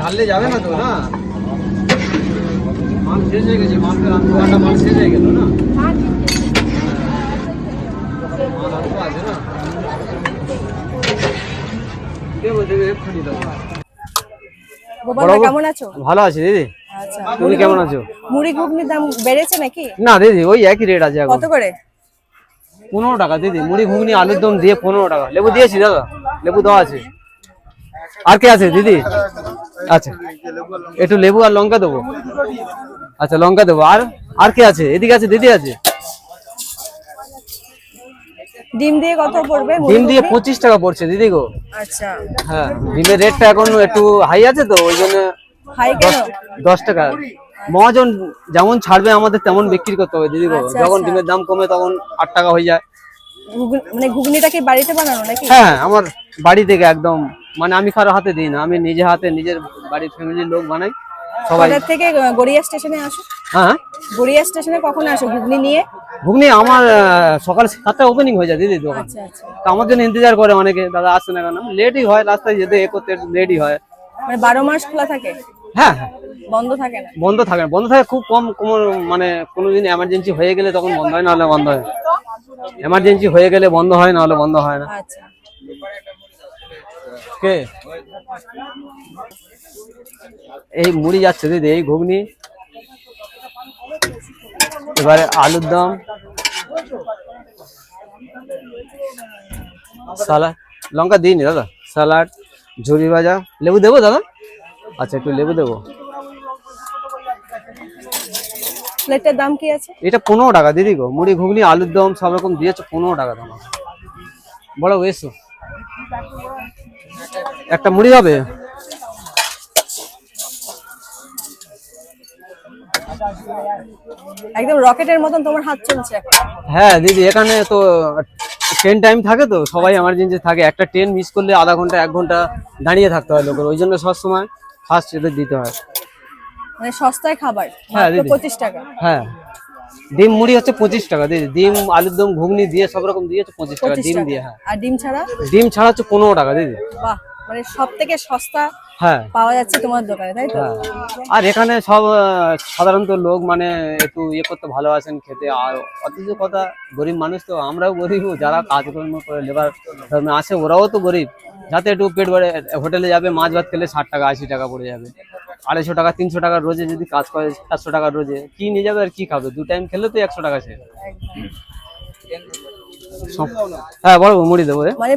ঢাললে যাবে না তো না? মাল শেষ হয়ে গেছে মাল দোকানটা মাল শেষ হয়ে গেল না? মাল অল্প আছে না। কেমন আছো? ভালো আছি দিদি। আচ্ছা। তুমি কেমন আছো? মুড়ি ঘুগনির দাম বেড়েছে নাকি? না দিদি ওই একই রেট আছে এখন। কত করে? পনেরো টাকা দিদি মুড়ি ঘুগনি আলুর দম দিয়ে পনেরো টাকা। লেবু দিয়েছি দাদা লেবু দেওয়া আছে। আর কে আছে দিদি? আচ্ছা। একটু লেবু আর লঙ্কা দেবো? আচ্ছা লঙ্কা দেবো। আর আর কে আছে? এদিকে আছে দিদি আছে? ডিম দিয়ে কত পড়বে? ডিম দিয়ে ঘুগনি? পঁচিশ টাকা পড়ছে দিদি গো। আচ্ছা। হ্যাঁ ডিমের রেটটা এখন একটু হাই আছে তো ওই জন্য হাই কেন? দশ টাকা। মহাজন যেমন ছাড়বে আমাদের তেমন বিক্রি করতে হবে দিদি গো। আচ্ছা, যখন আচ্ছা। ডিমের দাম কমে তখন আট টাকা হয়ে যায়। মানে ঘুগনিটা কি বাড়িতে বানানো নাকি? হ্যাঁ আমার বাড়ি থেকে একদম মানে আমি কারও হাতে দিই না আমি নিজে হাতে নিজের বাড়ির ফ্যামিলির লোক বানাই সবাই। থেকে গড়িয়া স্টেশনে আসো? হ্যাঁ গড়িয়া স্টেশনে কখন আসো? ঘুগনি নিয়ে? ঘুগনি আমার সকাল সাতটা ওপেনিং হয়ে যায় দিদি দোকান। আচ্ছা আচ্ছা। তো আমার জন্য ইন্তজার করে অনেকে দাদা আসছে না কেন? লেটই হয় রাস্তায় যেতে এ করতে লেটই হয়। মানে বারো মাস খোলা থাকে? হ্যাঁ হ্যাঁ। বন্ধ থাকে না? বন্ধ থাকে না। বন্ধ থাকে খুব কম কম মানে কোনো দিন এমার্জেন্সি হয়ে গেলে তখন বন্ধ হয় নাহলে বন্ধ হয়। এমার্জেন্সি হয়ে গেলে বন্ধ হয় নাহলে বন্ধ হয় না। আচ্ছা। কে? এই মুড়ি যাচ্ছে দিদি এই ঘুগনি। এবারে আলুর দম। সালাড লঙ্কা দিইনি দাদা স্যালাড ঝুরি ভাজা। লেবু দেবো দাদা? আচ্ছা একটু লেবু দেবো। প্লেটের দাম কি আছে? এটা পনেরো টাকা দিদি গো। মুড়ি ঘুগনি আলুর দম সব রকম দিয়েছে পনেরো টাকা দাম। বড় এসো। একটা মুড়ি হবে? একদম রকেটের মতন তোমার হাত চলছে হ্যাঁ দিদি এখানে তো ট্রেন টাইম থাকে তো সবাই এমার্জেন্সি থাকে। একটা ট্রেন মিস করলে আধা ঘণ্টা এক ঘণ্টা দাঁড়িয়ে থাকতে হয় লোকের। ওই জন্য সবসময় ফার্স্ট এদের দিতে হয়। মানে সস্তায় খাবার হ্যাঁ, পঁচিশ টাকা। হ্যাঁ। ডিম মুড়ি হচ্ছে পঁচিশ টাকা। দিদি ডিম আলুর দম ঘুগনি দিয়ে সব রকম দিয়েছে পঁচিশ টাকা ডিম দিয়ে হ্যাঁ। আর ডিম ছাড়া? ডিম ছাড়া হচ্ছে পনেরো টাকা দিদি বাহ মানে সব থেকে সস্তা হ্যাঁ। পাওয়া যাচ্ছে তোমার দোকানে তাই তো? হ্যাঁ। আর এখানে সব সাধারণত লোক মানে একটু ইয়ে করতে ভালোবাসেন খেতে। আর অথচ কথা গরিব মানুষ তো আমরাও গরিব যারা কাজকর্ম করে লেবার আসে ওরাও তো গরিব। যাতে একটু পেট ভরে হোটেলে যাবে মাছ ভাত খেলে ষাট টাকা আশি টাকা পড়ে যাবে। আড়াইশো টাকা তিনশো টাকা রোজে যদি কাজ করে চারশো টাকা রোজে কি নিয়ে যাবে আর কি খাবে? দু টাইম খেলে তো একশো টাকা সে হ্যাঁ বড় মুড়ি দেবো রে। মানে